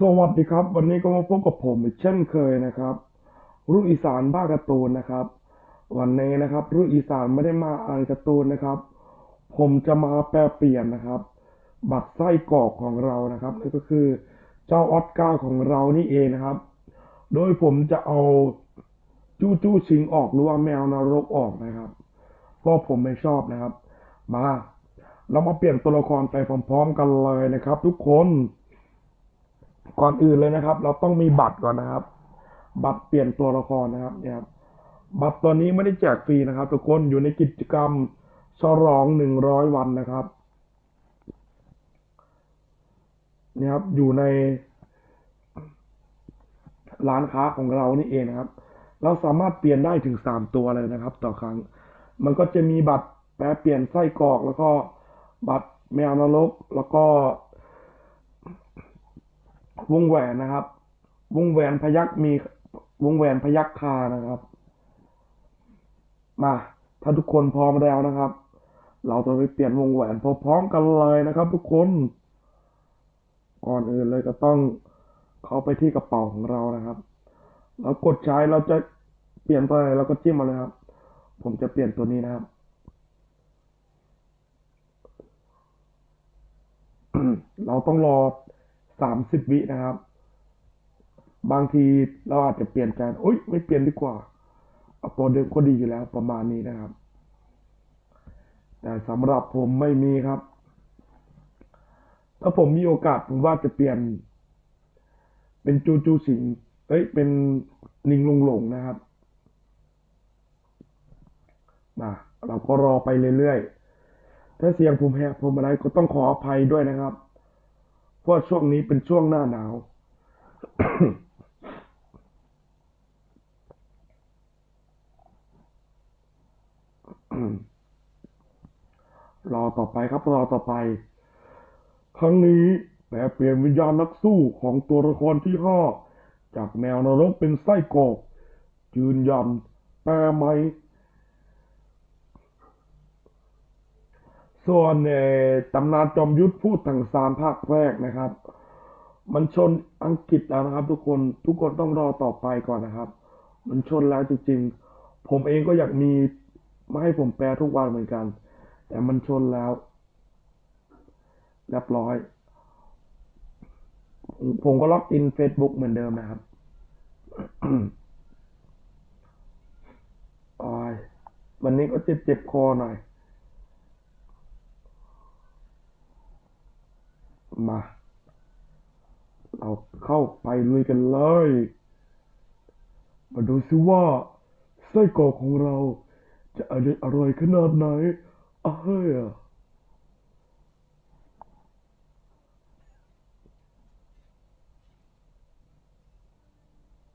สวัสดีครับ วันนี้ก็มาพบกับผมอีกเช่นเคยนะครับ รุ่นอีสานบ้าการ์ตูนนะครับ วันนี้นะครับ รุ่นอีสานไม่ได้มาอ่านการ์ตูนนะครับ ผมจะมาแปลเปลี่ยนนะครับ บัตรไส้กรอกของเรานะครับนั่นก็คือเจ้าออสการ์ของเรานี่เองนะครับ โดยผมจะเอาจู้จู้ชิงออกหรือว่าแมวนรกออกนะครับเพราะผมไม่ชอบนะครับ มา เรามาเปลี่ยนตัวละครไปพร้อม ๆ กันเลยนะครับ ทุกคน ก่อนอื่นเลยนะครับ เราต้องมีบัตรก่อนนะครับ บัตรเปลี่ยนตัวละครนะครับเนี่ยครับบัตรตัวนี้ไม่ได้แจกฟรีนะครับ ทุกคนอยู่ในกิจกรรมฉลองหนึ่งร้อยวันนะครับเนี่ยครับอยู่ในร้านค้าของเรานี่เองนะครับ เราสามารถเปลี่ยนได้ถึงสามตัวเลยนะครับ ต่อครั้ง มันก็จะมีบัตรแปลเปลี่ยนไส้กรอก แล้วก็บัตรแมวนรกแล้วก็ วงแหวนนะครับ วงแหวนพยักมีวงแหวนพยักคานะครับ มา ถ้าทุกคนพร้อมแล้วนะครับ เราจะไปเปลี่ยนวงแหวนพร้อมๆกันเลยนะครับ ทุกคน ก่อนอื่นเลยก็ต้องเข้าไปที่กระเป๋าของเรานะครับ แล้วกดใช้เราจะเปลี่ยนตัวไหนเราก็จิ้มมาเลยครับ ผมจะเปลี่ยนตัวนี้นะครับเราต้องรอ สามสิบวินะครับ บางทีเราอาจจะเปลี่ยนใจโอ๊ยไม่เปลี่ยนดีกว่าเอาตัวเดิมก็ดีอยู่แล้วประมาณนี้นะครับ แต่สำหรับผมไม่มีครับ ถ้าผมมีโอกาสผมว่าจะเปลี่ยน เป็นจูจูสิงเอ้ยเป็นลิงลงหลงนะครับมาเราก็รอไปเรื่อยๆ ถ้าเสียงผมแหบผมอะไรก็ต้องขออภัยด้วยนะครับ เพราะช่วงนี้เป็นช่วงหน้าหนาว รอต่อไปครับรอต่อไป ครั้งนี้แปลเปลี่ยนวิญญาณนักสู้ของตัวละครที่ห้าจากแมวนรกเป็นไส้กรอกยืนยันแปลไหม ส่วนตำนานจอมยุทธพูดทางสารภาคแรกนะครับ มันชนอังกฤษแล้วนะครับ ทุกคนทุกคนต้องรอต่อไปก่อนนะครับ มันชนแล้วจริงๆ ผมเองก็อยากมีมาให้ผมแปลทุกวันเหมือนกัน แต่มันชนแล้วเรียบร้อย ผมก็ล็อกอิน Facebook เหมือนเดิมนะครับออวันนี้ก็เจ็บเจ็บคอหน่อย มา เราเข้าไปลุยกันเลย มาดูซิว่าไส้กรอกของเราจะอร่อยอร่อยขนาดไหนอะเฮ้ยอะ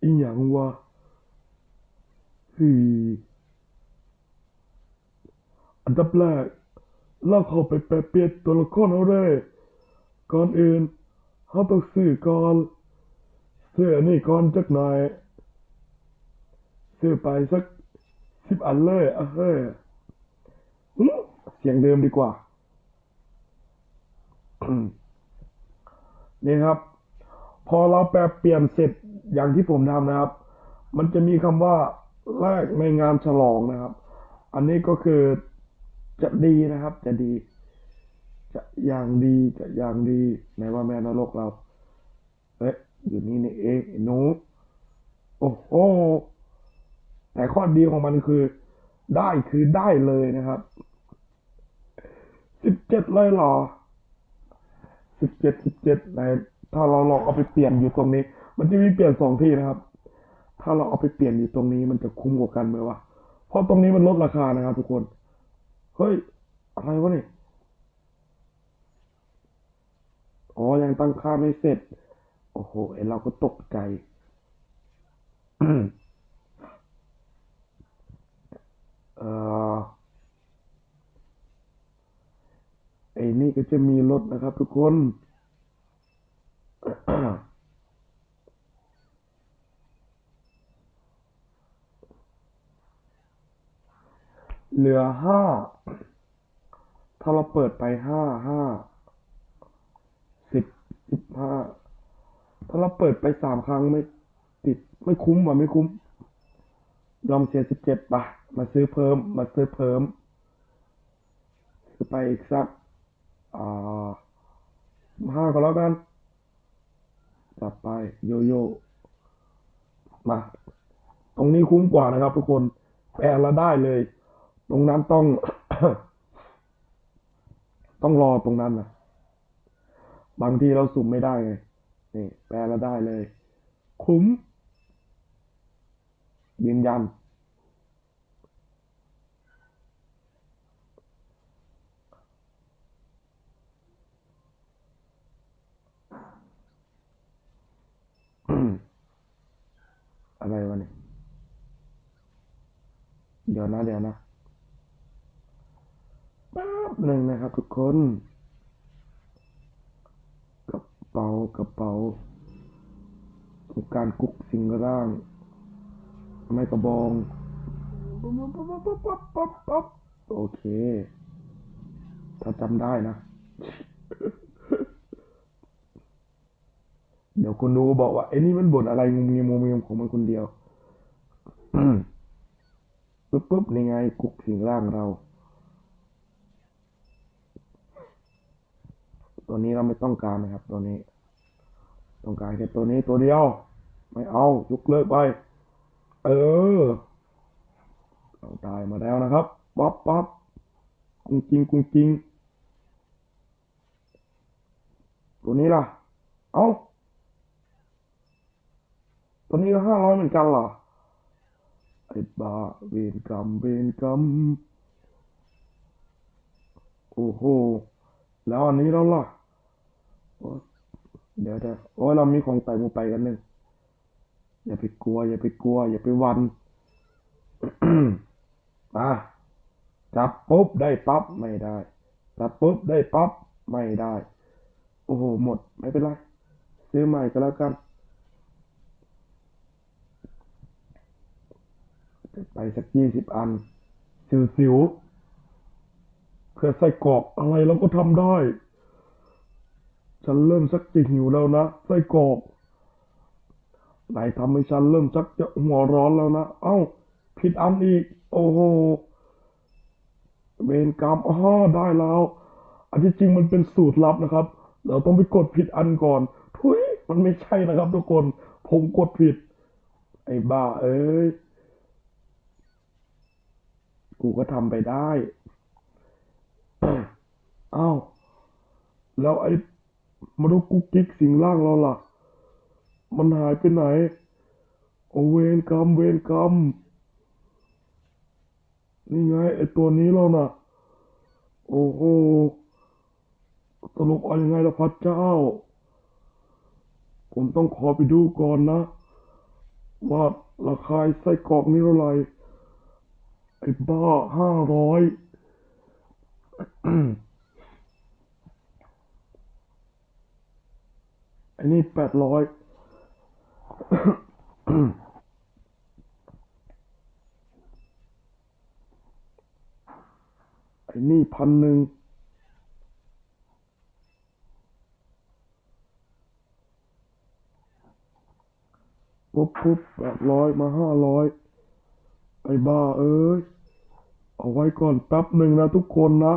อีหยังวะฮีอันดับแรกเราเข้าไปแปลเปลี่ยนตัวละครเอาเลย ก่อนอื่นเขาต้องซื้อก่อนซื้ออันนี้ก่อนจักหน่อยซื้อไปสักสิบอันเลยอะเฮ้ยอื้อเสียงเดิมดีกว่านี่ครับ พอเราแปลเปลี่ยนเสร็จอย่างที่ผมทำนะครับ มันจะมีคำว่าแรกในงานฉลองนะครับ อันนี้ก็คือจะดีนะครับ จะดี จะอย่างดีจะอย่างดีในว่าแม่นรกเราเอ๊ะอยู่นี่นี่เองไอ้หนูโอ้โหแต่ข้อดีของมันคือ ได้คือได้เลยนะครับสิบเจ็ดเลยหรอสิบเจ็ดสิบเจ็ดในถ้าเราลองเอาไปเปลี่ยนอยู่ตรงนี้ มันจะมีเปลี่ยนสองที่นะครับ ถ้าเราเอาไปเปลี่ยนอยู่ตรงนี้มันจะคุ้มกว่ากันไหมวะเพราะตรงนี้มันลดราคานะครับทุกคน เฮ้ย อะไรวะเนี่ย อ๋อ ยังตั้งค่าไม่เสร็จ โอ้โหไอเราก็ตกใจเออไอ้นี่ก็จะมีรถนะครับทุกคนเหลือห้า ถ้าเราเปิดไปห้าห้า สิบห้าถ้าเราเปิดไปสามครั้งไม่ติดไม่คุ้มว่ะไม่คุ้ม ยอมเสียสิบเจ็ดป่ะ มาซื้อเพิ่ม มาซื้อเพิ่มซื้อไปอีกสักอ่าห้าก็แล้วกันจัดไปโยโย่มา ตรงนี้คุ้มกว่านะครับทุกคนแปลละได้เลย ตรงนั้นต้อง ต้องรอตรงนั้นนะ บางทีเราสุ่มไม่ได้ไงนี่แปลละได้เลย คุ้ม ยืนยัน อะไรวะเนี่ยเดี๋ยวนะ เดี๋ยวนะแป๊บหนึ่งนะครับทุกคน ป๋ากระเป๋าต้องการกุกสิ่งร่าง ไม่กระบองโอเค ถ้าจำได้นะ เดี๋ยวคนดูบอกว่าไอ้นี่มันบ่นอะไรงุมงิมงุมงิมของมันคนเดียวปึ๊บปึ๊บในไงกุกสิ่งร่างเรา ตัวนี้เราไม่ต้องการนะครับ ตัวนี้ ต้องการแค่ตัวนี้ตัวเดียว ไม่เอายกเลิกไป เออเราได้มาแล้วนะครับปั๊บปั๊บกุ้งจริงกุ้งจริงตัวนี้ล่ะ เอาตัวนี้ก็ห้าร้อยเหมือนกันเหรอไอ้บ้าเวรกรรมเวรกรรมโอ้โห แล้วอันนี้แล้วล่ะ เดี๋ยวเดี๋ยวโอ้เรามีของใส่มูไปกันหนึ่งอย่าไปกลัว อย่าไปกลัว อย่าไปวันอะจับปุ๊บได้ปั๊บไม่ได้จับปุ๊บได้ปั๊บไม่ได้ โอ้โหหมดไม่เป็นไรซื้อใหม่ก็แล้วกันไปสักยี่สิบอันสิวๆเพื่อใส่กรอกอะไรเราก็ทำได้ ฉันเริ่มสักจะหิวแล้วนะไส้กรอกไหนทำให้ฉันเริ่มชักจะหัวร้อนแล้วนะ เอ้า ผิดอันอีก โอ้โห เวรกรรมอ้อได้แล้ว อันที่จริงมันเป็นสูตรลับนะครับ เราต้องไปกดผิดอันก่อน ทุยมันไม่ใช่นะครับทุกคน ผมกดผิด ไอ้บ้า เอ้ย กูก็ทำไปได้ อ้าว แล้วไอ้ มนุษย์กุ๊กกิ๊กสิงร่างเราล่ะ มันหายไปไหน โอเวนกรรมเวนกรรม นี่ไงไอตัวนี้แล้วน่ะ โอ้โหสรุปเอายังไงล่ะพระเจ้า ผมต้องขอไปดูก่อนนะ ว่าราคาไส้กรอกนี้เท่าไหร่ไอ้บ้าห้าร้อย อ้นี่แปดร้อยไอ้นี่พันหนึ่งปุ๊บปุ๊บแปดร้อยมาห้าร้อยไอ้บ้าเอ้ย เอาไว้ก่อนแป๊บหนึ่งนะทุกคนนะ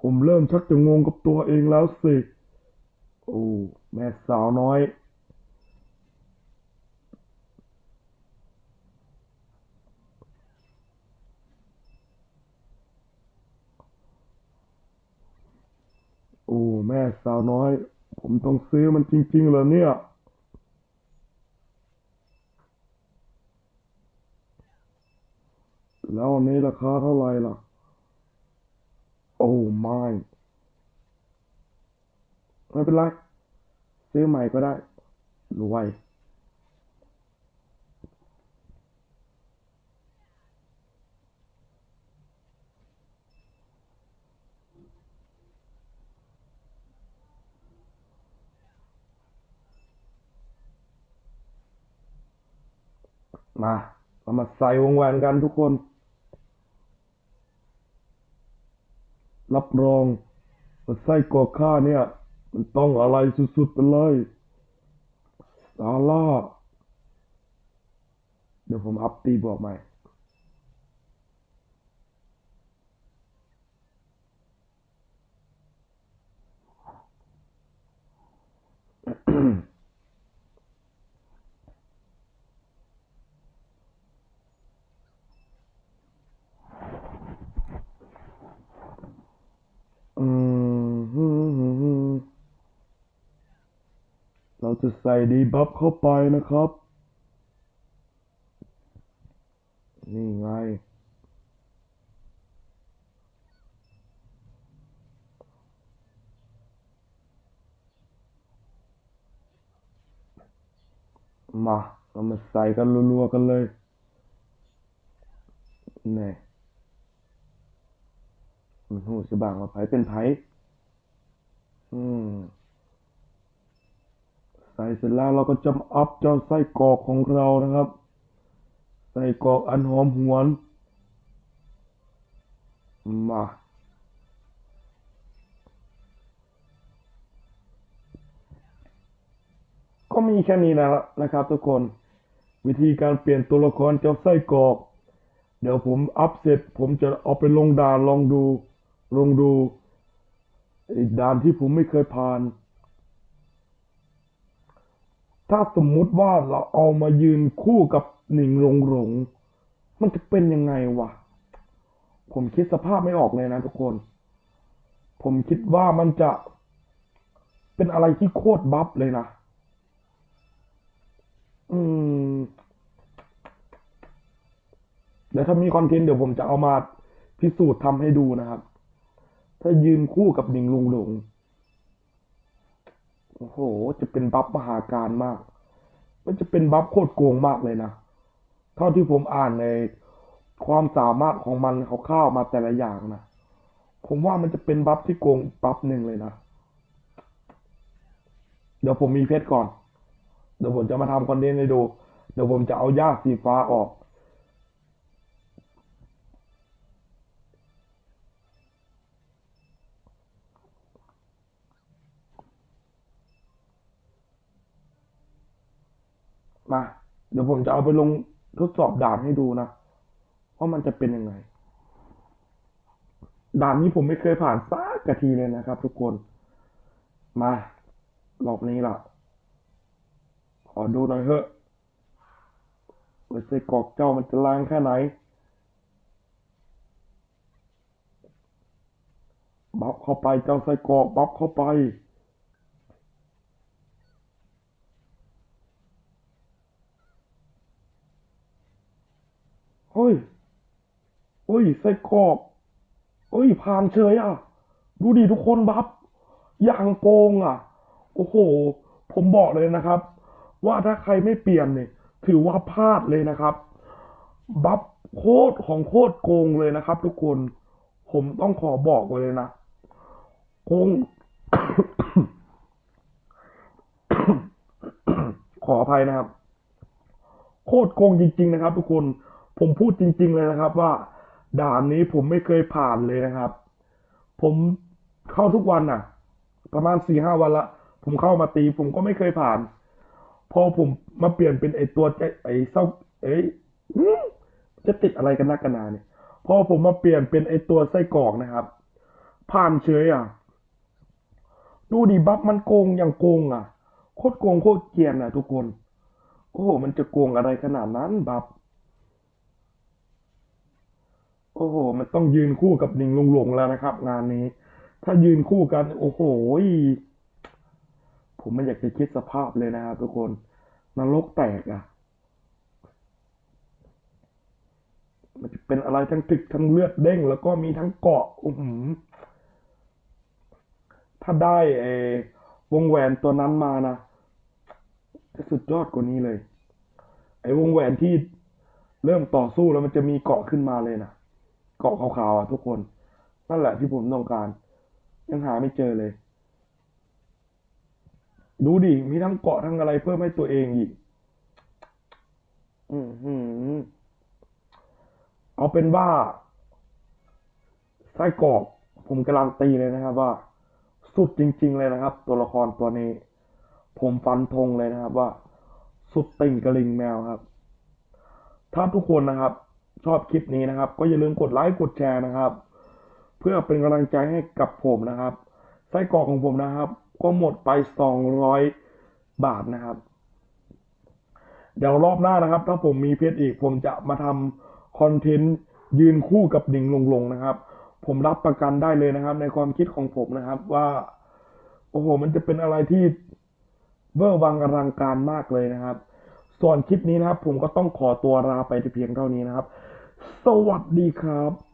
ผมเริ่มชักจะงงกับตัวเองแล้วสิ โอ้แม่สาวน้อยโอ้แม่สาวน้อย ผมต้องซื้อมันจริง ๆ เหรอเนี่ย แล้วอันนี้ราคาเท่าไหร่ล่ะ โอ้ไม่ ไม่เป็นไร ซื้อใหม่ก็ได้รวยมาเรามาใส่วงแหวนกันทุกคน รับรองว่าไส้กรอกข้าเนี่ย มันต้องอะไรสุดๆไปเลยซาร่าเดี๋ยวผมอัพตีบอกใหม่อืมฮึ่มเรา จะใส่ดีบัฟเข้าไปนะครับ นี่ไง มาเรามาใส่กันรัวๆกันเลยนี่มันหูจะบางว่าไผเป็นไผอืม ส่เสร็จแล้วเราก็จะอัพเจ้าไส้กรอกของเรานะครับ ไส้กรอกอันหอมหวน มา ก็มีแค่นี้นะนะครับทุกคน วิธีการเปลี่ยนตัวละครเจ้าไส้กรอก เดี๋ยวผมอัพเสร็จ ผมจะเอาไปลงด่านลองดู ลองดูด่านที่ผมไม่เคยผ่าน ถ้าสมมุติว่าเราเอามายืนคู่กับหนิงหลงหลงมันจะเป็นยังไงวะ ผมคิดสภาพไม่ออกเลยนะทุกคน ผมคิดว่ามันจะเป็นอะไรที่โคตรบัฟเลยนะ อืม เดี๋ยวถ้ามีคอนเทนต์เดี๋ยวผมจะเอามาพิสูจน์ทำให้ดูนะครับ ถ้ายืนคู่กับหนิงลุงหลง โอ้โห จะเป็นบัฟมหาการมาก มันจะเป็นบัฟโคตรโกงมากเลยนะ เท่าที่ผมอ่านในความสามารถของมันเขาเข้าวมาแต่ละอย่างนะ ผมว่ามันจะเป็นบัฟที่โกงบัฟหนึ่งเลยนะ เดี๋ยวผมมีเพชรก่อน เดี๋ยวผมจะมาทำคอนเทนต์ให้ดู เดี๋ยวผมจะเอาหญ้าสีฟ้าออก มา เดี๋ยวผมจะเอาไปลงทดสอบด่านให้ดูนะว่ามันจะเป็นยังไง ด่านนี้ผมไม่เคยผ่านสักกะทีเลยนะครับ ทุกคน มารอบนี้ล่ะ ขอดูหน่อยเถอะว่าไส้กรอกเจ้ามันจะแรงแค่ไหนบัฟเข้าไปเจ้าไส้กรอกบัฟเข้าไป เฮ้ยเฮ้ยไส้กรอกเฮ้ยผ่านเฉยอะ ดูดิทุกคนบัฟอย่างโกงอะ โอ้โห ผมบอกเลยนะครับ ว่าถ้าใครไม่เปลี่ยนเนี่ย ถือว่าพลาดเลยนะครับ บัฟโคตรของโคตรโกงเลยนะครับ ทุกคน ผมต้องขอบอกไว้เลยนะ โกง ขออภัยนะครับ โคตรโกงจริง ๆ นะครับ ทุกคน ผมพูดจริง ๆ เลยนะครับว่าด่านนี้ผมไม่เคยผ่านเลยนะครับ ผมเข้าทุกวันน่ะ ประมาณสี่ห้าวันละ ผมเข้ามาตี ผมก็ไม่เคยผ่าน พอผมมาเปลี่ยนเป็นไอตัวใจไอเศร้าเอ้ยจะติดอะไรกันนักกันนาเนี่ยพอผมมาเปลี่ยนเป็นไอตัวไส้กรอกนะครับ ผ่านเฉยอะ ดูดิบัฟมันโกงอย่างโกงอะ โคตรโกงโคตรเกรียนอะ ทุกคน โอ้โหมันจะโกงอะไรขนาดนั้นบัฟ โอ้โห มันต้องยืนคู่กับหนิงลงหลงแล้วนะครับ งานนี้ ถ้ายืนคู่กัน โอ้โหผมไม่อยากจะคิดสภาพเลยนะครับทุกคนนรกแตกอะ มันจะเป็นอะไรทั้งถึกทั้งเลือดเด้ง แล้วก็มีทั้งเกาะอือหือถ้าได้ไอ้วงแหวนตัวนั้นมานะจะสุดยอดกว่านี้เลย ไอ้วงแหวนที่เริ่มต่อสู้แล้วมันจะมีเกาะขึ้นมาเลยนะ เกาะขาวๆอะทุกคน นั่นแหละที่ผมต้องการ ยังหาไม่เจอเลย ดูดิ มีทั้งเกาะทั้งอะไรเพิ่มให้ตัวเองอีก อือหือเอาเป็นว่าไส้กรอกผมการันตีเลยนะครับว่า สุดจริง ๆ เลยนะครับ ตัวละครตัวนี้ ผมฟันธงเลยนะครับว่า สุดติ่งกระลิงแมวครับ ถ้าทุกคนนะครับ ชอบคลิปนี้นะครับ ก็อย่าลืมกดไลค์กดแชร์นะครับ เพื่อเป็นกำลังใจให้กับผมนะครับ ไส้กรอกของผมนะครับ ก็หมดไปสองร้อยบาทนะครับ เดี๋ยวรอบหน้านะครับ ถ้าผมมีเพจอีกผมจะมาทำคอนเทนต์ยืนคู่กับดิ่งลงลงนะครับ ผมรับประกันได้เลยนะครับ ในความคิดของผมนะครับว่าโอ้โหมันจะเป็นอะไรที่เวอร์วังอลังการมากเลยนะครับ ส่วนคลิปนี้นะครับ ผมก็ต้องขอตัวลาไปเพียงเท่านี้นะครับ สวัสดีครับ